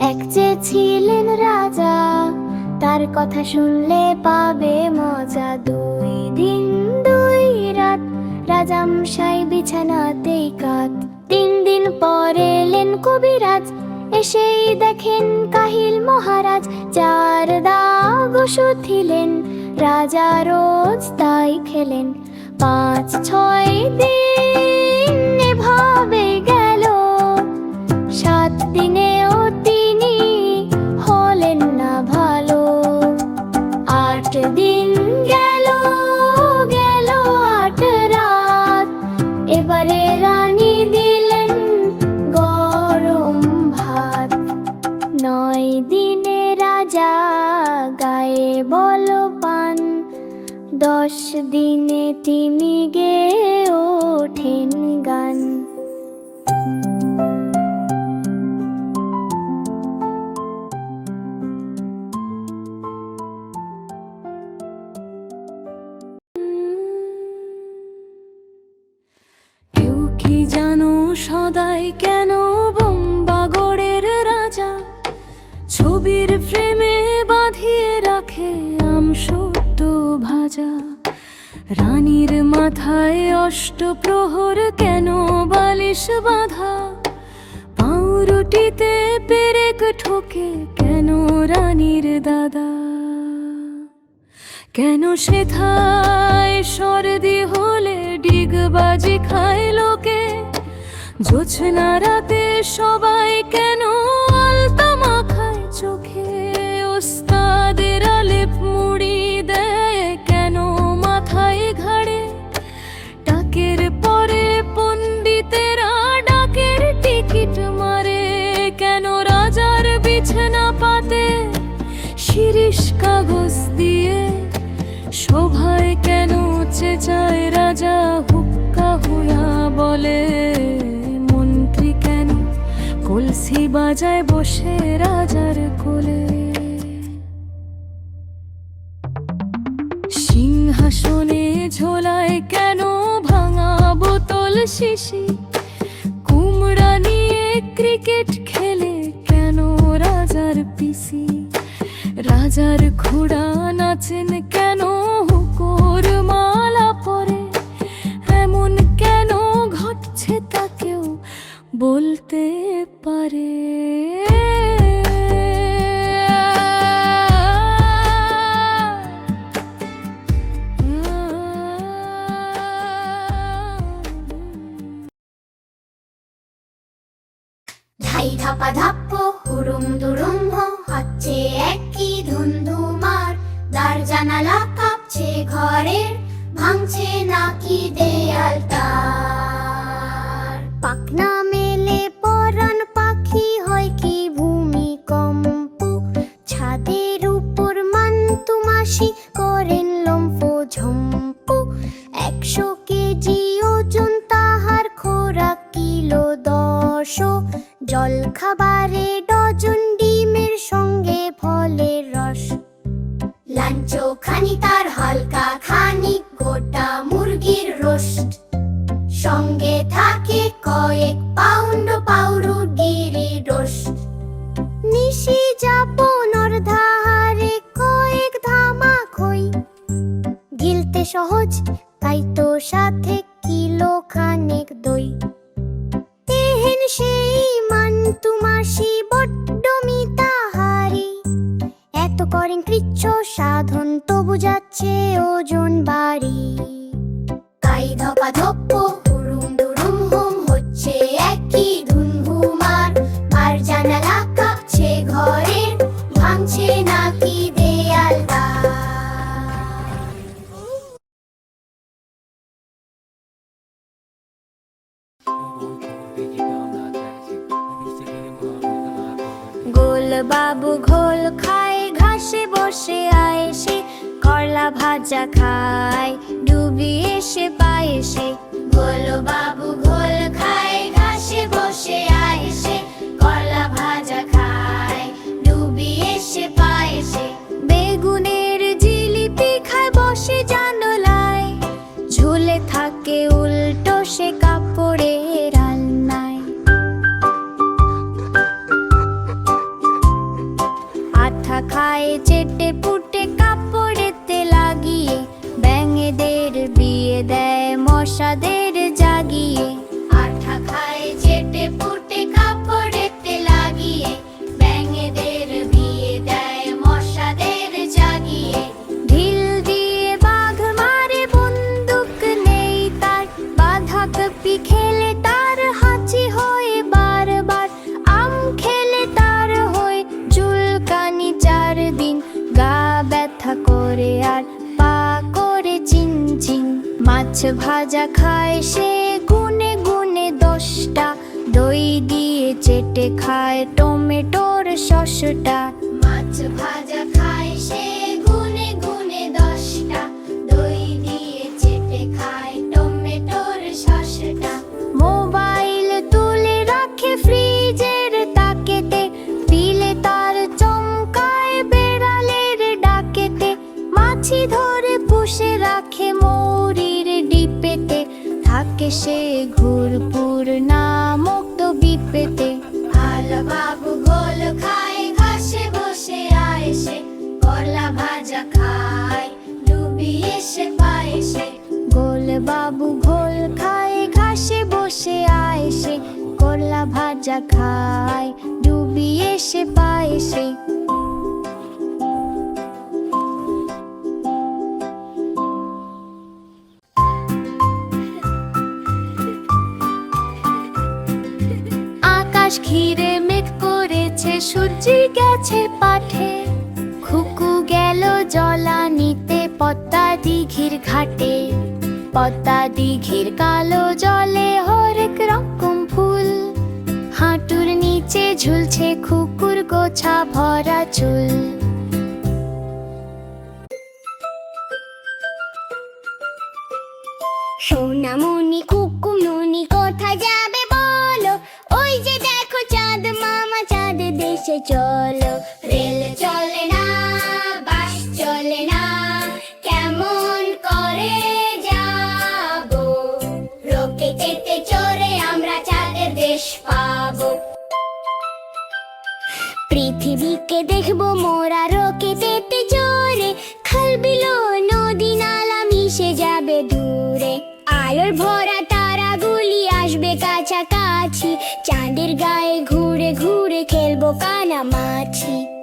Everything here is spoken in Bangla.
এক ছিলেন রাজা, তার কথা শুনলে পাবে মজা। দুই দিন, দুই রাত রাজামশাই বিছানাতেই কাত। তিন দিন পরে এলেন কবিরাজ, এসেই দেখেন কাহিল মহারাজ। যার দাগ শুধিলেন, রাজা রোজ তাই খেলেন। পাঁচ, ছয় দিন এভাবে গেল। দশ দিনে তিনি গেয়ে ওঠেন গান। জানো সদাই কেন বোম্বাগড়ের রাজা? ছবির ফ্রেমে বাঁধিয়ে রাখে আমসত্ব ভাজা রানীর মাথায় অষ্টপ্রহর কেন বালিশ বাঁধা? পাউরুটিতে পেরেক ঠোকে কেন রানীর দাদা? কেন সে সেথায় সর্দি হলে ডিগবাজি খায় লোকে? জোছনা রাতে সবাই কেন বলে মন্ত্রী কেন কলসি বাজায় বসে রাজার কোলে। সিংহাসনে ঝোলায় কেন ভাঙা বোতল শিশি? কুমড়া নিয়ে ক্রিকেট খেলে কেন রাজার পিসি? রাজার ঘোড়া নাচেন কেন ধাই ধাপা ধাপ্প হুড়ুম দুরুম হো, হচ্ছে একই ধুন্ধুমার। দার জানালা কাঁপছে ঘরের, ভাঙছে নাকি দেয়াল তার পাখনা মেলে পরাণ পাখি হয় কি ভূমিকম্প? ছাদের উপর মান্তু মাসি করেন লম্ফ ঝম্প। একশো কেজি ওজন তাহার কিলো দশ। খাবারে ডজন ডিমের সঙ্গে ফলের রস। লাঞ্চ খানি তার হালকা খানি গোটা মুরগির রোস্ট। সঙ্গে থাকে কয়েক পাউন্ড পাউরুগিরি রোস্ট। নিশি যাপনর ধারে কয়েক ধামা খই গিলতে সহজ তাই তো সাথে বাবু ঘোল খায়, ঘাসে বসে আয়েসে করলা ভাজা খায় ডুবি এসে পায়েসে গোল বাবু ঘোল খায়, ঘাসে বসে আয়েসে করলা ভাজা খায় ডুবি এসে পায়েসে বেগুনের জিলিপি খায়, বসে জানলায়, ঝুলে থাকে উল্টো সে কাপড়ের মাছ ভাজা খায় সে, গুনে গুনে দশটা। দই দিয়ে চেটে খায় টমেটোর শসটা। মাছ ভাজা সে ঘুরপুর নামক তো বিপেতে। আলা বাবু গোল খায় ঘাসে বসে আয়েসে করলা ভাজা খায় ডুবিয়ে সে। পায়েসে গোল বাবু ঘোল খায় ঘাসে বসে আয়েসে করলা ভাজা খায় ডুবিয়ে সে। পায়েসে আকাশ ঘিরে মেঘ করেছে, সূর্যি গেছে পাঠে। খুকু গেল জলা নিতে পদ্মা দিঘির ঘাটে। পদ্মা দিঘির কালো জলে হরেক রকম ফুল। হাঁটুর নিচে ঝুলছে খুকুর গোছা ভরা চুল। চাঁদ চলো, রেল চলে না, বাস চলে না, কেমন করে যাব? রকেটেতে চড়ে আমরা চাঁদের দেশ পাবো। পৃথিবীকে দেখব মোরা রোকে রকেটেতে চড়ে, খাল বিলো, নদী, নালা মিশে যাবে দূরে। আলোর ভরা giovana maci